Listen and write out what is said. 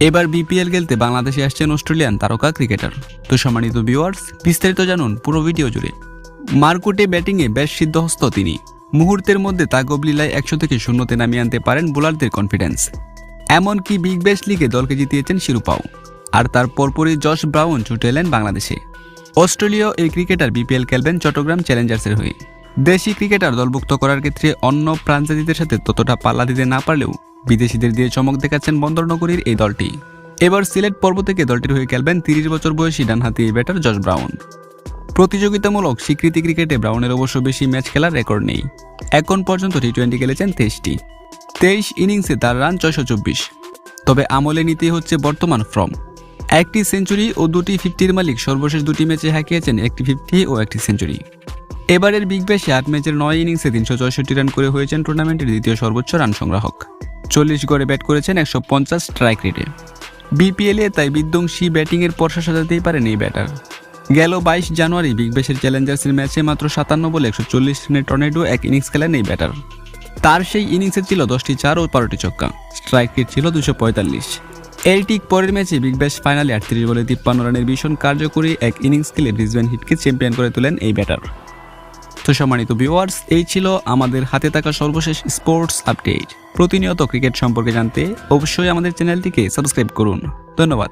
এবার বিপিএল খেলতে বাংলাদেশে আসছেন অস্ট্রেলিয়ান তারকা ক্রিকেটার। তো সম্মানিত ভিউয়ার্স বিস্তারিত জানুন পুরো ভিডিও জুড়ে। মারকুটে ব্যাটিংয়ে বেশ সিদ্ধহস্ত তিনি। মুহূর্তের মধ্যে তাগব লীলায় একশো থেকে শূন্যতে নামিয়ে আনতে পারেন বোলারদের কনফিডেন্স এমনকি বিগ ব্যাশ লিগে দলকে জিতিয়েছেন শিরোপাও। আর তার পরপরই জশ ব্রাউন ছুটে এলেন বাংলাদেশে। অস্ট্রেলীয় এই ক্রিকেটার বিপিএল খেলবেন চট্টগ্রাম চ্যালেঞ্জার্সের হয়ে। দেশি ক্রিকেটার দলভুক্ত করার ক্ষেত্রে অন্য প্রান্তজাতিদের সাথে ততটা পাল্লা দিতে না পারলেও বিদেশিদের দিয়ে চমক দেখাচ্ছেন বন্দরনগরীর এই দলটি। এবার সিলেট পর্ব থেকে দলটির হয়ে খেলবেন তিরিশ বছর বয়সী ডানহাতি ব্যাটার জশ ব্রাউন। প্রতিযোগিতামূলক স্বীকৃতি ক্রিকেটে ব্রাউনের অবশ্য বেশি ম্যাচ খেলার রেকর্ড নেই। এখন পর্যন্ত টি টোয়েন্টি খেলেছেন তেইশটি। তেইশ ইনিংসে তার রান ছয়শো চব্বিশ। তবে আমলে নিতেই হচ্ছে বর্তমান ফর্ম। একটি সেঞ্চুরি ও দুটি ফিফটির মালিক সর্বশেষ দুটি ম্যাচে হাঁকিয়েছেন একটি ফিফটি ও একটি সেঞ্চুরি। এবারের বিগ ব্যাশে আট ম্যাচের নয় ইনিংসে তিনশো চৌষট্টি রান করে হয়েছেন টুর্নামেন্টের দ্বিতীয় সর্বোচ্চ রান সংগ্রাহক। চল্লিশ গড়ে ব্যাট করেছেন একশো পঞ্চাশ স্ট্রাইক রেটে। বিপিএলে তাই বিধ্বংসী ব্যাটিংয়ের পরশা সাজাতেই পারেন এই ব্যাটার। গেল বাইশ জানুয়ারি বিগ ব্যাশের চ্যালেঞ্জার্সের ম্যাচে মাত্র সাতান্ন বলে একশো চল্লিশ রানের টর্নেডো এক ইনিংস খেলেন এই ব্যাটার। তার সেই ইনিংসে ছিল দশটি চার ও বারোটি ছক্কা। স্ট্রাইক রেট ছিল দুশো পঁয়তাল্লিশ। এর পরের ম্যাচে বিগ ব্যাশ ফাইনালে আটত্রিশ বলে তিপ্পান্ন রানের ভীষণ কার্যকরী এক ইনিংস খেলে ব্রিসবেন হিটকে চ্যাম্পিয়ন করে তোলেন এই ব্যাটার। তো সম্মানিত ভিউয়ার্স, এই ছিল আমাদের হাতে থাকা সর্বশেষ স্পোর্টস আপডেট। প্রতিনিয়ত ক্রিকেট সম্পর্কে জানতে অবশ্যই আমাদের চ্যানেলটিকে সাবস্ক্রাইব করুন। ধন্যবাদ।